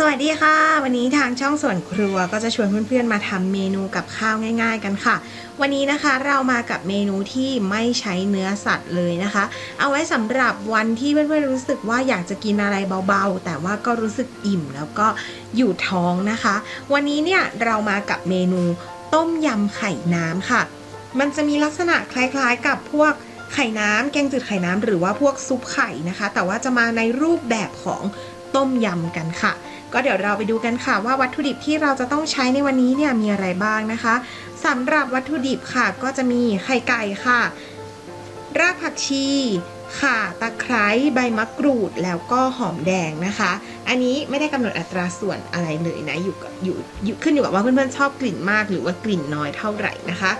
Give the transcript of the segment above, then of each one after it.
สวัสดีค่ะ วันนี้ทางช่องส่วนครัวก็จะชวนเพื่อนๆมาทำเมนูกับข้าวง่าย ๆ กันค่ะ วันนี้นะคะเรามากับเมนูที่ไม่ใช้เนื้อสัตว์เลยนะคะ เอาไว้สำหรับวันที่เพื่อนๆรู้สึกว่าอยากจะกินอะไรเบาๆ แต่ว่าก็รู้สึกอิ่มแล้วก็อยู่ท้องนะคะ วันนี้เนี่ยเรามากับเมนูต้มยำไข่น้ำค่ะ มันจะมีลักษณะคล้ายๆ กับพวกไข่น้ำแกงจืดไข่น้ำหรือว่าพวกซุปไข่นะคะ แต่ว่าจะมาในรูปแบบของต้มยำกันค่ะ ก็เดี๋ยวเราไปดูกันค่ะว่าวัตถุดิบที่เราจะต้องใช้ในวันนี้เนี่ยมีอะไรบ้างนะคะสำหรับวัตถุดิบค่ะ ก็จะมีไข่ไก่ค่ะ รากผักชีข่าตะไคร้ใบมะกรูดแล้วก็หอมแดงนะคะ อันนี้ไม่ได้กำหนดอัตราส่วนอะไรเลยนะอยู่อยู่อยู่ขึ้นอยู่กับว่าเพื่อนๆชอบกลิ่นมากหรือว่ากลิ่นน้อยเท่าไหร่นะคะ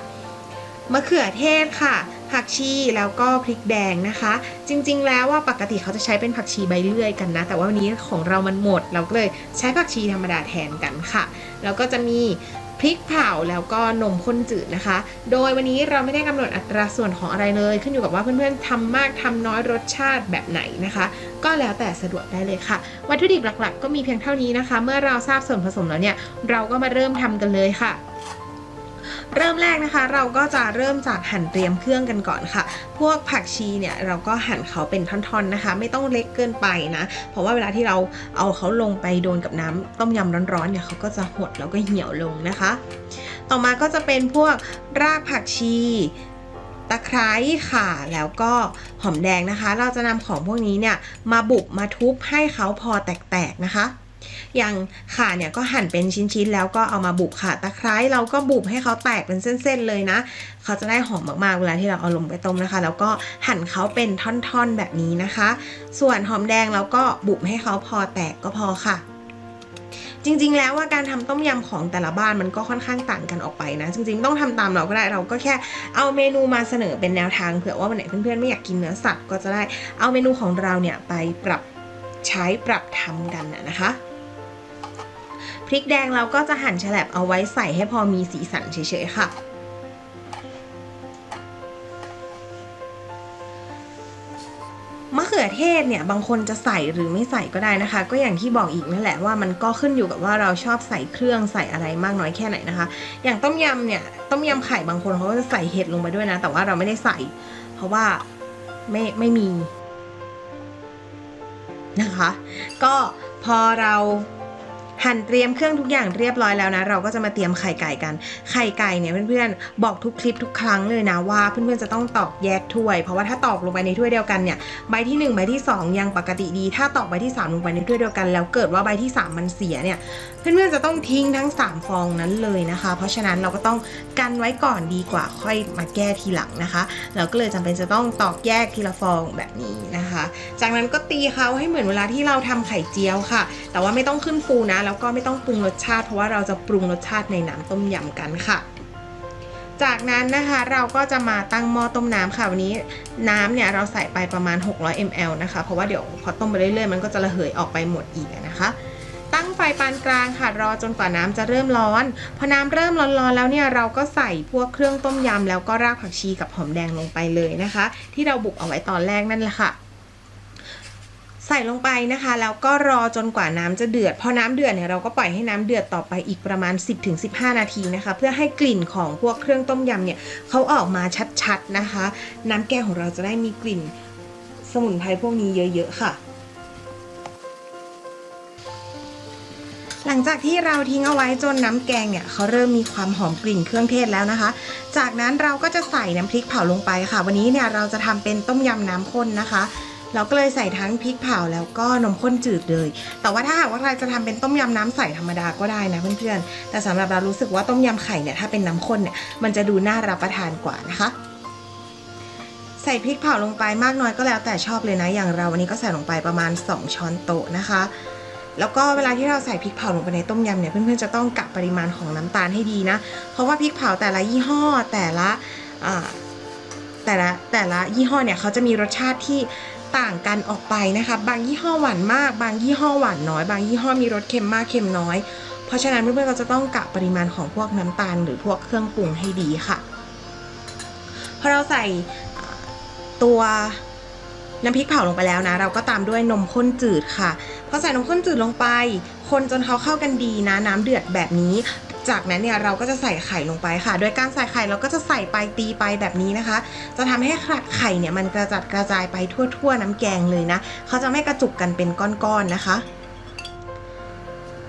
มะเขือเทศค่ะ ผักชีแล้วก็พริกแดงนะคะ จริง ๆ แล้วว่าปกติเขาจะใช้เป็นผักชีใบเลื่อยกันนะ แต่ว่าวันนี้ของเรามันหมด เราก็เลยใช้ผักชีธรรมดาแทนกันค่ะ แล้วก็จะมีพริกเผาแล้วก็นมข้นจืดนะคะ โดยวันนี้เราไม่ได้กำหนดอัตราส่วนของอะไรเลย ขึ้นอยู่กับว่าเพื่อนๆทำมากทำน้อยรสชาติแบบไหนนะคะ ก็แล้วแต่สะดวกได้เลยค่ะ วัตถุดิบหลักๆ ก็มีเพียงเท่านี้นะคะ เมื่อเราทราบส่วนผสมแล้วเนี่ย เราก็มาเริ่มทำกันเลยค่ะ เริ่มแรกนะคะ เราก็จะเริ่มจากหั่นเตรียมเครื่องกันก่อนค่ะ พวกผักชีเนี่ยเราก็หั่นเขาเป็นท่อนๆนะคะ ไม่ต้องเล็กเกินไปนะ เพราะว่าเวลาที่เราเอาเขาลงไปโดนกับน้ำต้มยำร้อนๆเนี่ยเขาก็จะหดแล้วก็เหี่ยวลงนะคะ ต่อมาก็จะเป็นพวกรากผักชีตะไคร้ข่าแล้วก็หอมแดงนะคะ เราจะนำของพวกนี้เนี่ยมาบุบมาทุบให้เขาพอแตกๆนะคะ อย่างข่าเนี่ยก็หั่นเป็นชิ้นๆ แล้วก็เอามาบุบค่ะตะไคร้เราก็บุบให้เขาแตกเป็นเส้นๆเลยนะ เขาจะได้หอมมากๆเวลาที่เราเอาลงไปต้มนะคะ แล้วก็หั่นเขาเป็นท่อนๆแบบนี้นะคะ ส่วนหอมแดงเราก็บุบให้เขาพอแตกก็พอค่ะจริง ๆ แล้วว่าการทำต้มยำของแต่ละบ้านมันก็ค่อนข้างต่างกันออกไปนะ จริง ๆ ต้องทำตามเราก็ได้เราก็แค่เอาเมนูมาเสนอเป็นแนวทางเผื่อว่าวันไหนเพื่อนๆไม่อยากกินเนื้อสัตว์ก็จะได้เอาเมนูของเราเนี่ยไปปรับใช้ปรับทำกันนะนะคะ พริกแดงเราก็จะหั่นแฉลบเอาไว้ใส่ให้พอมีสีสันเฉยๆค่ะ มะเขือเทศเนี่ยบางคนจะใส่หรือไม่ใส่ก็ได้นะคะ ก็อย่างที่บอกอีกนั่นแหละว่ามันก็ขึ้นอยู่กับว่าเราชอบใส่เครื่องใส่อะไรมากน้อยแค่ไหนนะคะ อย่างต้มยำเนี่ยต้มยำไข่บางคนเขาก็จะใส่เห็ดลงไปด้วยนะ แต่ว่าเราไม่ได้ใส่ เพราะว่าไม่ไม่มีนะคะ ก็พอเรา หั่นเตรียมเครื่องทุกอย่างเรียบร้อยแล้วนะ เราก็จะมาเตรียมไข่ไก่กัน ไข่ไก่เนี่ยเพื่อนๆ บอกทุกคลิปทุกครั้งเลยนะว่าเพื่อนๆจะต้องตอกแยกถ้วย เพราะว่าถ้าตอกลงไปในถ้วยเดียวกันเนี่ยใบที่ 1 ใบที่ 2 ยังปกติดี ถ้าตอกใบที่ 3 ลงไปในถ้วยเดียวกัน แล้วเกิดว่าใบที่ 3 มันเสียเนี่ยเพื่อนๆจะต้องทิ้งทั้ง 3 ฟองนั้นเลยนะคะ เพราะฉะนั้นเราก็ต้องกันไว้ก่อนดีกว่าค่อยมาแก้ทีหลังนะคะ เราก็เลยจำเป็นจะต้องตอกแยกทีละฟองแบบนี้นะคะ จากนั้นก็ตีเขาให้เหมือนเวลาที่เราทำไข่เจียวค่ะ แต่ว่าไม่ต้องขึ้นฟูนะแล้วก็ไม่ต้องปรุงรสชาติ เพราะว่าเราจะปรุงรสชาติในน้ำต้มยำกันค่ะ จากนั้นนะคะเราก็จะมาตั้งหม้อต้มน้ำค่ะวันนี้น้ำเนี่ยเราใส่ไปประมาณ 600 ml นะคะ เพราะว่าเดี๋ยวพอต้มไปเรื่อยๆ มันก็จะระเหยออกไปหมดอีกนะคะตั้งไฟปานกลางค่ะรอจนกว่าน้ำจะเริ่มร้อนพอน้ำเริ่มร้อนๆแล้วเนี่ยเราก็ใส่พวกเครื่องต้มยำแล้วก็รากผักชีกับหอมแดงลงไปเลยนะคะ ที่เราบุกเอาไว้ตอนแรกนั่นแหละค่ะ ใส่ลงไปนะคะแล้วก็รอจนกว่าน้ำจะเดือดพอน้ำเดือดเนี่ยเราก็ปล่อยให้น้ำเดือดต่อไปอีกประมาณ 10-15 นาทีนะคะ เพื่อให้กลิ่นของพวกเครื่องต้มยำเนี่ยเขาออกมาชัดๆนะคะ น้ำแกงของเราจะได้มีกลิ่นสมุนไพรพวกนี้เยอะๆค่ะ หลังจากที่เราทิ้งเอาไว้จนน้ำแกงเนี่ยเขาเริ่มมีความหอมกลิ่นเครื่องเทศแล้วนะคะ จากนั้นเราก็จะใส่น้ำพริกเผาลงไปค่ะ วันนี้เนี่ยเราจะทำเป็นต้มยำน้ำข้นนะคะ เราก็เลยใส่ทั้งพริกเผาแล้วก็นมข้นจืดเลย แต่ว่าถ้าหากว่าใครจะทำเป็นต้มยำน้ำใสธรรมดาก็ได้นะเพื่อนๆ แต่สำหรับเรารู้สึกว่าต้มยำไข่เนี่ยถ้าเป็นน้ำข้นเนี่ยมันจะดูน่ารับประทานกว่านะคะ ใส่พริกเผาลงไปมากน้อยก็แล้วแต่ชอบเลยนะ อย่างเราวันนี้ก็ใส่ลงไปประมาณ 2 ช้อนโต๊ะนะคะแล้วก็เวลาที่เราใส่พริกเผาลงไปในต้มยำเนี่ยเพื่อนๆจะต้องกะปริมาณของน้ำตาลให้ดีนะ เพราะว่าพริกเผาแต่ละยี่ห้อแต่ละแต่ละแต่ละยี่ห้อเนี่ยเขาจะมีรสชาติที่ ต่างกันออกไปนะคะ บางยี่ห้อหวานมาก บางยี่ห้อหวานน้อย บางยี่ห้อมีรสเค็มมากเค็มน้อย เพราะฉะนั้นเพื่อนๆก็จะต้องกะปริมาณของพวกน้ำตาล หรือพวกเครื่องปรุงให้ดีค่ะพอเราใส่ตัวน้ำพริกเผาลงไปแล้วนะ เราก็ตามด้วยนมข้นจืดค่ะพอใส่นมข้นจืดลงไป คนจนเขาเข้ากันดีนะ น้ำเดือดแบบนี้ จากนั้นเนี่ยเราก็จะใส่ไข่ลงไปค่ะ โดยการใส่ไข่เราก็จะใส่ไปตีไปแบบนี้นะคะ จะทำให้ไข่เนี่ยมันกระจัดกระจายไปทั่ว ๆ น้ำแกงเลยนะเขาจะไม่กระจุกกันเป็นก้อนๆนะคะ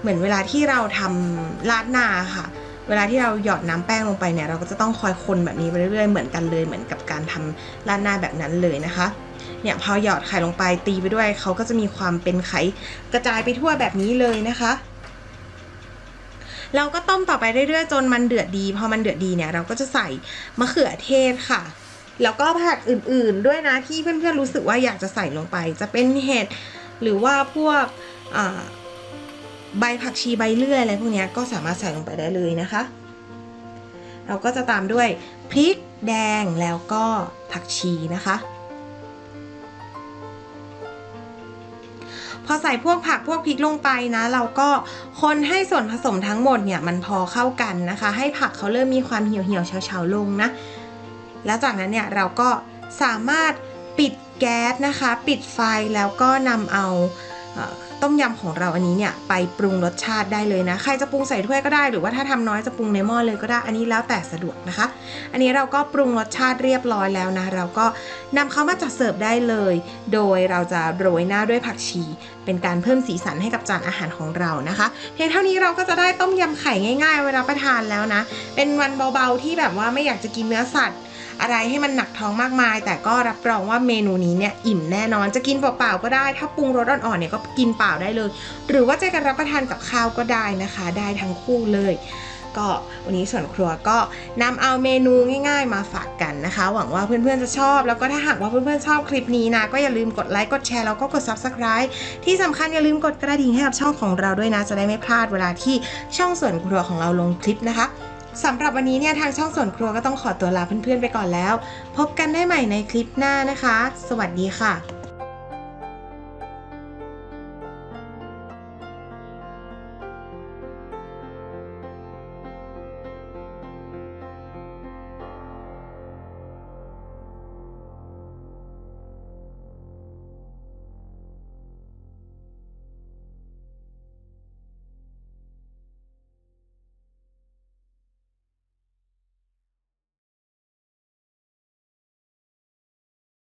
เหมือนเวลาที่เราทำราดหน้าค่ะ เวลาที่เราหยอดน้ำแป้งลงไปเนี่ย เราก็จะต้องคอยคนแบบนี้ไปเรื่อยๆเหมือนกันเลยเหมือนกับการทำราดหน้าแบบนั้นเลยนะคะเนี่ยพอหยอดไข่ลงไปตีไปด้วยเขาก็จะมีความเป็นไข่กระจายไปทั่วแบบนี้เลยนะคะ เราก็ต้มต่อไปเรื่อยๆ จนมันเดือดดี พอมันเดือดดีเนี่ยเราก็จะใส่มะเขือเทศค่ะ แล้วก็ผักอื่นๆด้วยนะที่เพื่อนๆรู้สึกว่าอยากจะใส่ลงไป จะเป็นเห็ดหรือว่าพวกใบผักชีใบเลื่อยอะไรพวกนี้ก็สามารถใส่ลงไปได้เลยนะคะ เราก็จะตามด้วยพริกแดงแล้วก็ผักชีนะคะ พอใส่พวกผักพวกพริกลงไปนะ เราก็คนให้ส่วนผสมทั้งหมดเนี่ยมันพอเข้ากันนะคะ ให้ผักเขาเริ่มมีความเหี่ยวเหี่ยวเฉาๆลงนะ แล้วจากนั้นเนี่ยเราก็สามารถปิดแก๊สนะคะ ปิดไฟแล้วก็นำเอา ต้มยำของเราอันนี้เนี่ยไปปรุงรสชาติได้เลยนะ ใครจะปรุงใส่ถ้วยก็ได้ หรือว่าถ้าทำน้อยจะปรุงในหม้อเลยก็ได้ อันนี้แล้วแต่สะดวกนะคะ อันนี้เราก็ปรุงรสชาติเรียบร้อยแล้วนะ เราก็นำเขามาจัดเสิร์ฟได้เลย โดยเราจะโรยหน้าด้วยผักชี เป็นการเพิ่มสีสันให้กับจานอาหารของเรานะคะ เพียงเท่านี้เราก็จะได้ต้มยำไข่ง่าย ๆ เวลาประทานแล้วนะ เป็นวันเบาๆที่แบบว่าไม่อยากจะกินเนื้อสัตว์ อะไรให้มันหนักท้องมากมาย แต่ก็รับรองว่าเมนูนี้เนี่ยอิ่มแน่นอนจะกินเปล่าๆก็ได้ ถ้าปรุงรสอ่อนๆเนี่ยก็กินเปล่าได้เลย หรือว่าจะกันรับประทานกับข้าวก็ได้นะคะ ได้ทั้งคู่เลยก็วันนี้ส่วนครัวก็นำเอาเมนูง่าย ๆ มาฝากกันนะคะ หวังว่าเพื่อนๆจะชอบ แล้วก็ถ้าหากว่าเพื่อนๆชอบคลิปนี้นะก็อย่าลืมกดไลค์กดแชร์แล้วก็กด subscribe ที่สำคัญอย่าลืมกดกระดิ่งให้กับช่องของเราด้วยนะ จะได้ไม่พลาดเวลาที่ช่องส่วนครัวของเราลงคลิปนะคะ สำหรับวันนี้เนี่ยทางช่องส่วนครัวก็ต้องขอตัวลาเพื่อนๆไปก่อนแล้ว พบกันได้ใหม่ในคลิปหน้านะคะ สวัสดีค่ะ